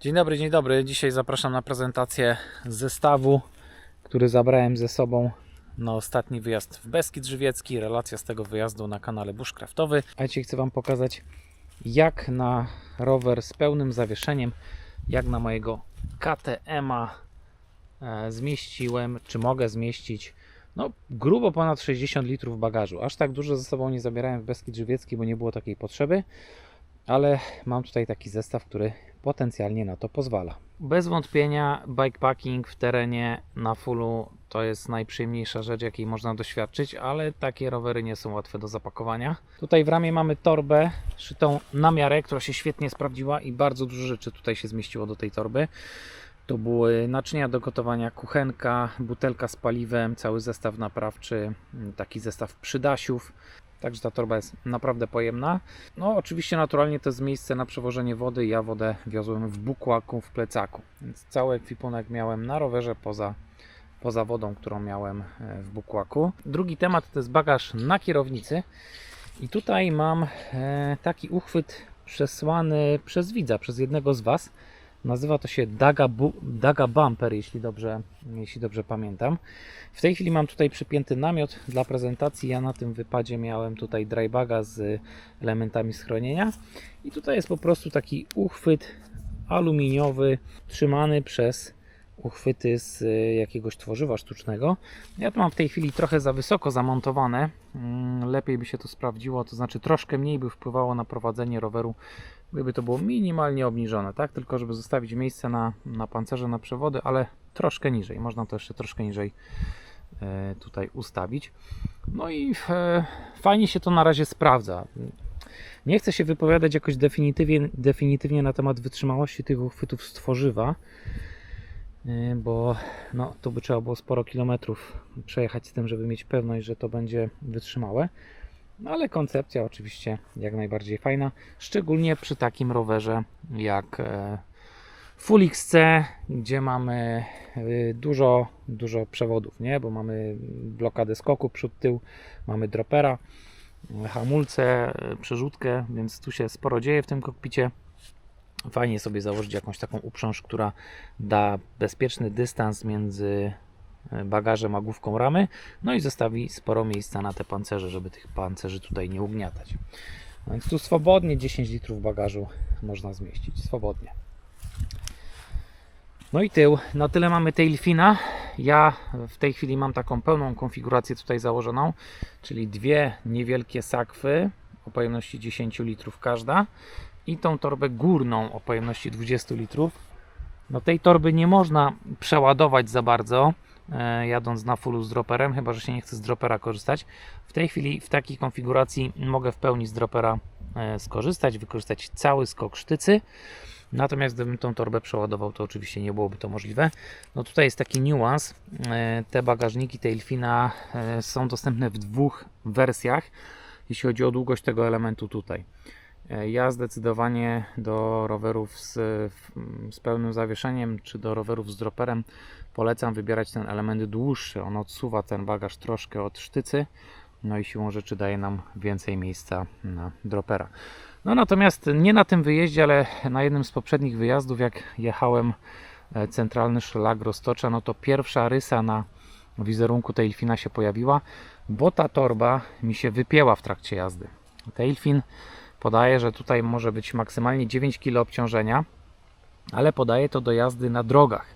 Dzień dobry, dzień dobry. Dzisiaj zapraszam na prezentację zestawu, który zabrałem ze sobą na ostatni wyjazd w Beskid Żywiecki. Relacja z tego wyjazdu na kanale Bushcraftowy. A dzisiaj chcę Wam pokazać, jak na rower z pełnym zawieszeniem, jak na mojego KTM-a e, zmieściłem, czy mogę zmieścić no, grubo ponad 60 litrów bagażu. Aż tak dużo ze sobą nie zabierałem w Beskid Żywiecki, bo nie było takiej potrzeby, ale mam tutaj taki zestaw, który potencjalnie na to pozwala. Bez wątpienia bikepacking w terenie na fullu to jest najprzyjemniejsza rzecz, jakiej można doświadczyć, ale takie rowery nie są łatwe do zapakowania. Tutaj w ramię mamy torbę szytą na miarę, która się świetnie sprawdziła i bardzo dużo rzeczy tutaj się zmieściło do tej torby. To były naczynia do gotowania, kuchenka, butelka z paliwem, cały zestaw naprawczy, taki zestaw przydasiów. Także ta torba jest naprawdę pojemna. No, oczywiście, naturalnie to jest miejsce na przewożenie wody. Ja wodę wiozłem w bukłaku, w plecaku. Więc cały ekwipunek miałem na rowerze poza, poza wodą, którą miałem e, w bukłaku. Drugi temat to jest bagaż na kierownicy. I tutaj mam e, taki uchwyt przesłany przez widza, przez jednego z Was. Nazywa to się Daga, Daga Bumper, jeśli dobrze, jeśli dobrze pamiętam. W tej chwili mam tutaj przypięty namiot dla prezentacji. Ja na tym wypadzie miałem tutaj drybaga z elementami schronienia. I tutaj jest po prostu taki uchwyt aluminiowy, trzymany przez uchwyty z y, jakiegoś tworzywa sztucznego. Ja to mam w tej chwili trochę za wysoko zamontowane. Mm, Lepiej by się to sprawdziło, to znaczy troszkę mniej by wpływało na prowadzenie roweru, gdyby to było minimalnie obniżone, tak? Tylko żeby zostawić miejsce na, na pancerze, na przewody, ale troszkę niżej. Można to jeszcze troszkę niżej e, tutaj ustawić. No i e, fajnie się to na razie sprawdza. Nie chcę się wypowiadać jakoś definitywnie, definitywnie na temat wytrzymałości tych uchwytów z tworzywa, e, bo no, tu by trzeba było sporo kilometrów przejechać z tym, żeby mieć pewność, że to będzie wytrzymałe. No, ale koncepcja oczywiście jak najbardziej fajna, szczególnie przy takim rowerze jak e, Full XC, gdzie mamy y, dużo, dużo przewodów, nie? bo mamy blokadę skoku przód, tył, mamy dropera, y, hamulce, przerzutkę, więc tu się sporo dzieje w tym kokpicie. Fajnie sobie założyć jakąś taką uprząż, która da bezpieczny dystans między bagażem a główką ramy, no i zostawi sporo miejsca na te pancerze, żeby tych pancerzy tutaj nie ugniatać. Więc tu swobodnie 10 litrów bagażu można zmieścić, swobodnie. No i tył. Na tyle mamy tailfina. Ja w tej chwili mam taką pełną konfigurację tutaj założoną, czyli dwie niewielkie sakwy o pojemności 10 litrów każda i tą torbę górną o pojemności 20 litrów. No tej torby nie można przeładować za bardzo, e, jadąc na fullu z droperem, chyba że się nie chce z dropera korzystać. W tej chwili w takiej konfiguracji mogę w pełni z dropera e, skorzystać, wykorzystać cały skok sztycy. Natomiast gdybym tą torbę przeładował, to oczywiście nie byłoby to możliwe. No tutaj jest taki niuans. E, Te bagażniki Tailfina e, są dostępne w dwóch wersjach, jeśli chodzi o długość tego elementu tutaj. E, Ja zdecydowanie do rowerów z, z pełnym zawieszeniem, czy do rowerów z droperem polecam wybierać ten element dłuższy. On odsuwa ten bagaż troszkę od sztycy, no i siłą rzeczy daje nam więcej miejsca na dropera. No natomiast nie na tym wyjeździe, ale na jednym z poprzednich wyjazdów, jak jechałem e, centralny szlag Roztocza, no to pierwsza rysa na wizerunku Tailfina się pojawiła, bo ta torba mi się wypięła w trakcie jazdy. Tailfin podaje, że tutaj może być maksymalnie 9 kg obciążenia, ale podaje to do jazdy na drogach.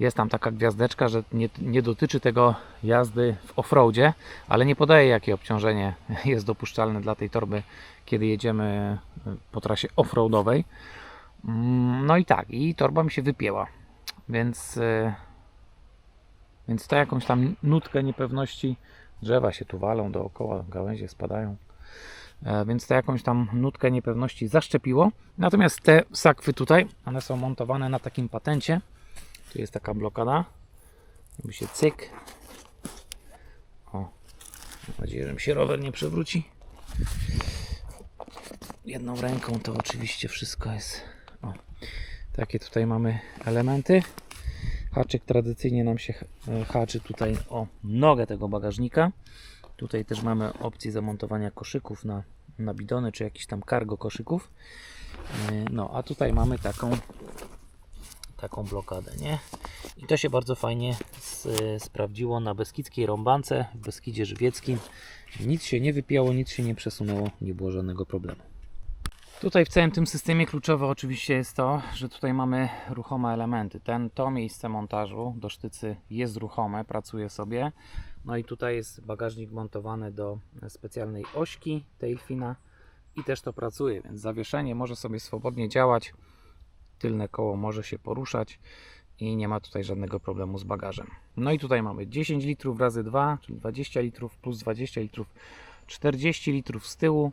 Jest tam taka gwiazdeczka, że nie, nie dotyczy tego jazdy w offroadzie, ale nie podaje jakie obciążenie jest dopuszczalne dla tej torby, kiedy jedziemy po trasie offroadowej. Mm, No i tak, i torba mi się wypięła, więc, e, więc to jakąś tam nutkę niepewności, drzewa się tu walą dookoła, gałęzie spadają, więc to jakąś tam nutkę niepewności zaszczepiło. Natomiast te sakwy tutaj, one są montowane na takim patencie, tu jest taka blokada. Jakby się cyk. O. Mam nadzieję, że mi się rower nie przewróci. Jedną ręką to oczywiście wszystko jest. O. Takie tutaj mamy elementy. Haczyk tradycyjnie nam się e, haczy tutaj o nogę tego bagażnika. Tutaj też mamy opcję zamontowania koszyków na, na bidony, czy jakiś tam cargo koszyków. E, No, a tutaj mamy taką taką blokadę, nie? I to się bardzo fajnie s- sprawdziło na Beskidzkiej Rąbance, w Beskidzie Żywieckim. Nic się nie wypiało, nic się nie przesunęło, nie było żadnego problemu. Tutaj w całym tym systemie kluczowe oczywiście jest to, że tutaj mamy ruchome elementy. Ten, to miejsce montażu do sztycy jest ruchome, pracuje sobie. No i tutaj jest bagażnik montowany do specjalnej ośki tailfina i też to pracuje, więc zawieszenie może sobie swobodnie działać. Tylne koło może się poruszać i nie ma tutaj żadnego problemu z bagażem. No i tutaj mamy 10 litrów razy 2, czyli 20 litrów plus 20 litrów, 40 litrów z tyłu.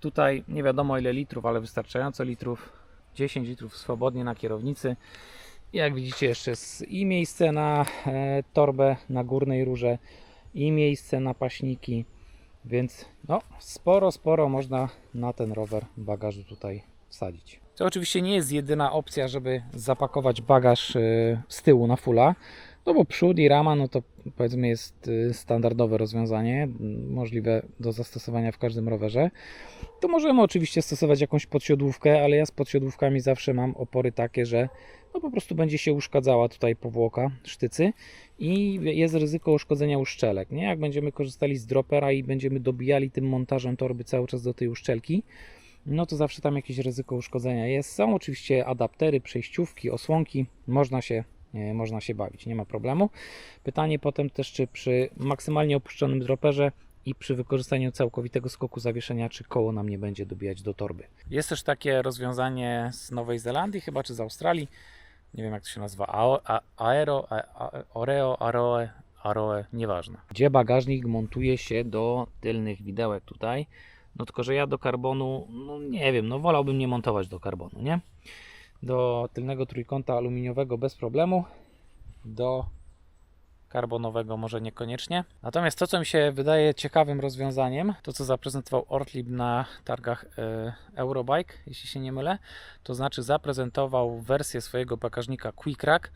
Tutaj nie wiadomo ile litrów, ale wystarczająco litrów. 10 litrów swobodnie na kierownicy. Jak widzicie jeszcze jest i miejsce na e, torbę na górnej rurze i miejsce na paśniki. Więc no, sporo, sporo można na ten rower bagażu tutaj wsadzić. To oczywiście nie jest jedyna opcja, żeby zapakować bagaż e, z tyłu na fulla. No bo przód i rama, no to powiedzmy jest y, standardowe rozwiązanie, możliwe do zastosowania w każdym rowerze. To możemy oczywiście stosować jakąś podsiodłówkę, ale ja z podsiodłówkami zawsze mam opory takie, że no po prostu będzie się uszkadzała tutaj powłoka sztycy i jest ryzyko uszkodzenia uszczelek. Nie? Jak będziemy korzystali z dropera i będziemy dobijali tym montażem torby cały czas do tej uszczelki, no to zawsze tam jakieś ryzyko uszkodzenia jest. Są oczywiście adaptery, przejściówki, osłonki, można się, można się bawić, nie ma problemu. Pytanie potem też, czy przy maksymalnie opuszczonym droperze i przy wykorzystaniu całkowitego skoku zawieszenia, czy koło nam nie będzie dobijać do torby. Jest też takie rozwiązanie z Nowej Zelandii, chyba czy z Australii. Nie wiem jak to się nazywa. Aero, Oreo, Aroe, Aroe, nieważne. Gdzie bagażnik montuje się do tylnych widełek tutaj. No tylko, że ja do karbonu, no nie wiem, no wolałbym nie montować do karbonu, nie? Do tylnego trójkąta aluminiowego bez problemu. Do karbonowego może niekoniecznie. Natomiast to, co mi się wydaje ciekawym rozwiązaniem, to co zaprezentował Ortlib na targach e, Eurobike, jeśli się nie mylę, to znaczy zaprezentował wersję swojego bagażnika Quick Rack,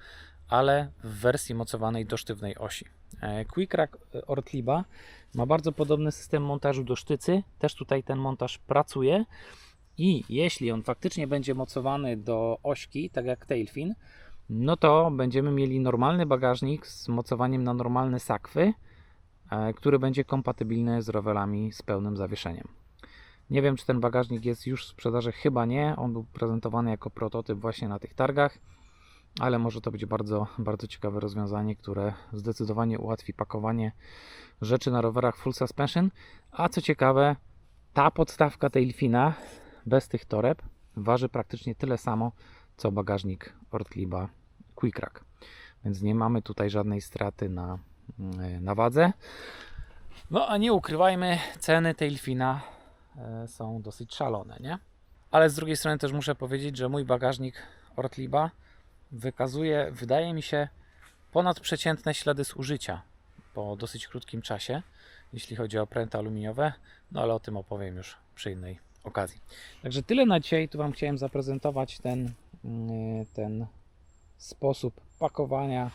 ale w wersji mocowanej do sztywnej osi. E, Quick Rack e, Ortliba ma bardzo podobny system montażu do sztycy, też tutaj ten montaż pracuje i jeśli on faktycznie będzie mocowany do ośki, tak jak Tailfin, no to będziemy mieli normalny bagażnik z mocowaniem na normalne sakwy, e, który będzie kompatybilny z rowerami z pełnym zawieszeniem. Nie wiem, czy ten bagażnik jest już w sprzedaży, chyba nie. On był prezentowany jako prototyp właśnie na tych targach, ale może to być bardzo, bardzo ciekawe rozwiązanie, które zdecydowanie ułatwi pakowanie rzeczy na rowerach full suspension. A co ciekawe, ta podstawka Tailfina bez tych toreb waży praktycznie tyle samo, co bagażnik Ortliba Quick Rack. Więc nie mamy tutaj żadnej straty na, mm, na wadze. No a nie ukrywajmy, ceny Tailfina e, są dosyć szalone, nie? Ale z drugiej strony też muszę powiedzieć, że mój bagażnik Ortliba wykazuje, wydaje mi się, ponadprzeciętne ślady zużycia po dosyć krótkim czasie, jeśli chodzi o pręty aluminiowe, no ale o tym opowiem już przy innej okazji. Także tyle na dzisiaj. Tu Wam chciałem zaprezentować ten, ten sposób pakowania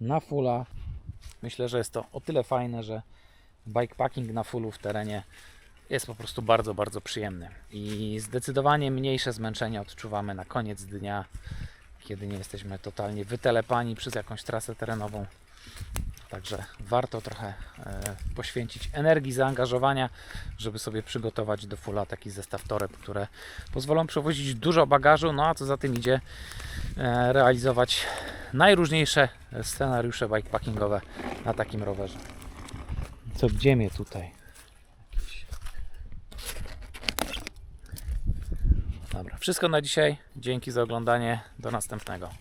na fulla. Myślę, że jest to o tyle fajne, że bikepacking na fullu w terenie jest po prostu bardzo, bardzo przyjemny. I zdecydowanie mniejsze zmęczenie odczuwamy na koniec dnia, kiedy nie jesteśmy totalnie wytelepani przez jakąś trasę terenową. Także warto trochę e, poświęcić energii, zaangażowania, żeby sobie przygotować do fulla taki zestaw toreb, które pozwolą przewozić dużo bagażu, no a co za tym idzie, e, realizować najróżniejsze scenariusze bikepackingowe na takim rowerze. Co gdzie mnie tutaj? Dobra, wszystko na dzisiaj. Dzięki za oglądanie. Do następnego.